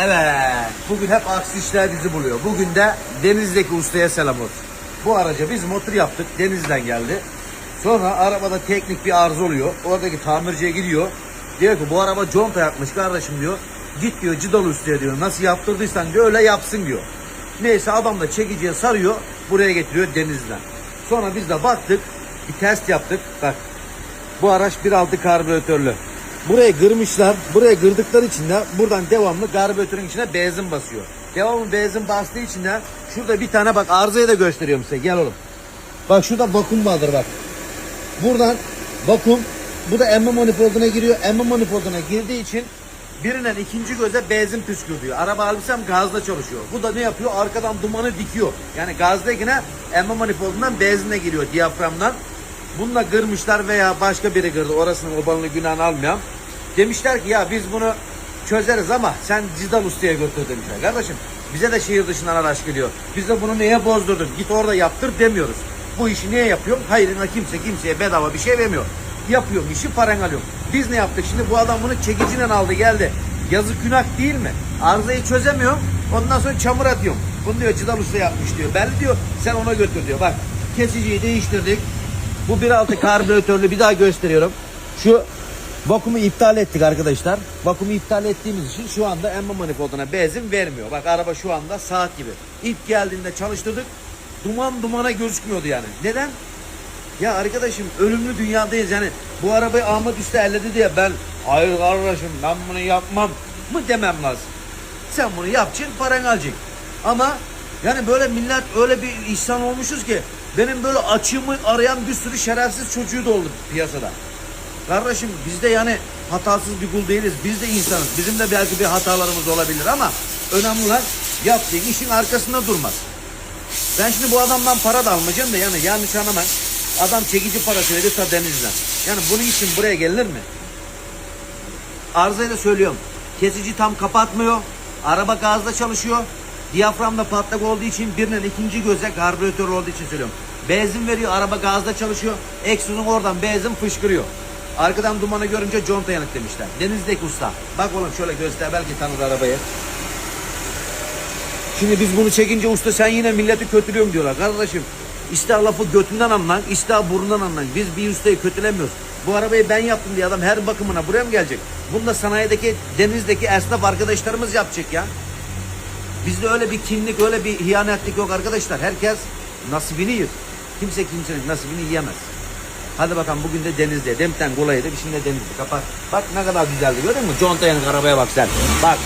Evet. Bugün hep aksi işler bizi buluyor. Bugün de Deniz'deki ustaya selam olsun. Bu araca biz motor yaptık. Deniz'den geldi. Sonra arabada teknik bir arıza oluyor. Oradaki tamirciye gidiyor. Diyor ki bu araba conta yapmış kardeşim diyor. Git diyor Cidal Usta'ya diyor. Nasıl yaptırdıysan diyor öyle yapsın diyor. Neyse adam da çekiciye sarıyor. Buraya getiriyor Deniz'den. Sonra biz de baktık. Bir test yaptık. Bak bu araç 1.6 karbüratörlü. Buraya kırmışlar. Buraya kırdıkları için de buradan devamlı karbüratörün içine benzin basıyor. Devamlı benzin bastığı için de şurada bir tane bak arızayı da gösteriyorum size. Gel oğlum. Bak şurada vakum vardır bak. Buradan vakum bu da emme manifolduna giriyor. Emme manifolduna girdiği için birinden ikinci göze benzin püskürtüyor. Araba almışsam gazla çalışıyor. Bu da ne yapıyor? Arkadan dumanı dikiyor. Yani gazdakine emme manifoldundan benzinle giriyor diyaframdan. Bununla kırmışlar veya başka biri kırdı. Orasının obalını günahını almayan. Demişler ki ya biz bunu çözeriz ama sen Cidal Usta'ya götür demişler. Kardeşim bize de şehir dışından araç geliyor. Biz de bunu neye bozdurdun? Git orada yaptır demiyoruz. Bu işi niye yapıyorum? Hayrına kimse kimseye bedava bir şey vermiyor. Yapıyorum işi paran alıyorum. Biz ne yaptık şimdi? Bu adam bunu çekiciyle aldı geldi. Yazık günah değil mi? Arızayı çözemiyorum. Ondan sonra çamur atıyorum. Bunu diyor Cidal Usta yapmış diyor. Belli diyor sen ona götür diyor. Bak kesiciyi değiştirdik. Bu 1.6 karbüratörlü bir daha gösteriyorum. Şu vakumu iptal ettik arkadaşlar. Vakumu iptal ettiğimiz için şu anda emme manifolduna benzin vermiyor. Bak araba şu anda saat gibi. İlk geldiğinde çalıştırdık. Duman dumana gözükmüyordu yani. Neden? Ya arkadaşım ölümlü dünyadayız yani. Bu arabayı Ahmet Usta elledi diye ben hayır kardeşim ben bunu yapmam mı demem lazım. Sen bunu yapacaksın paran alacaksın. Ama yani böyle millet öyle bir ihsan olmuşuz ki benim böyle açığımı arayan bir sürü şerefsiz çocuğu da oldu piyasada. Kardeşim biz de yani hatasız bir kul değiliz. Biz de insanız. Bizim de belki bir hatalarımız olabilir ama önemli olan yaptığın işin arkasında durmak. Ben şimdi bu adamdan para da almayacağım da yani yanlış anlama. Adam çekici parası veriyor ta denizden. Yani bunun için buraya gelinir mi? Arızayı da söylüyorum. Kesici tam kapatmıyor. Araba gazda çalışıyor. Diyaframda patlak olduğu için birinin ikinci göze karbüratör olduğu için söylüyorum. Benzin veriyor. Araba gazda çalışıyor. Egzozun oradan benzin fışkırıyor. Arkadan dumanı görünce conta yanık demişler. Denizdeki usta. Bak oğlum şöyle göster belki tanır arabayı. Şimdi biz bunu çekince usta sen yine milleti kötülüyorsun diyorlar. Kardeşim ister lafı götünden anlan, ister burundan anlan. Biz bir ustayı kötülemiyoruz. Bu arabayı ben yaptım diye adam her bakımına buraya mı gelecek? Bunu da sanayideki, denizdeki esnaf arkadaşlarımız yapacak ya. Bizde öyle bir kinlik, öyle bir hiyanetlik yok arkadaşlar. Herkes nasibini yer. Kimse kimsenin nasibini yiyemez. Hadi bakalım bugün de denizde. Demten kolaydı, şimdi de denizde. Kapat. Bak ne kadar güzeldi gördün mü? Conta yanık arabaya bak sen. Bak.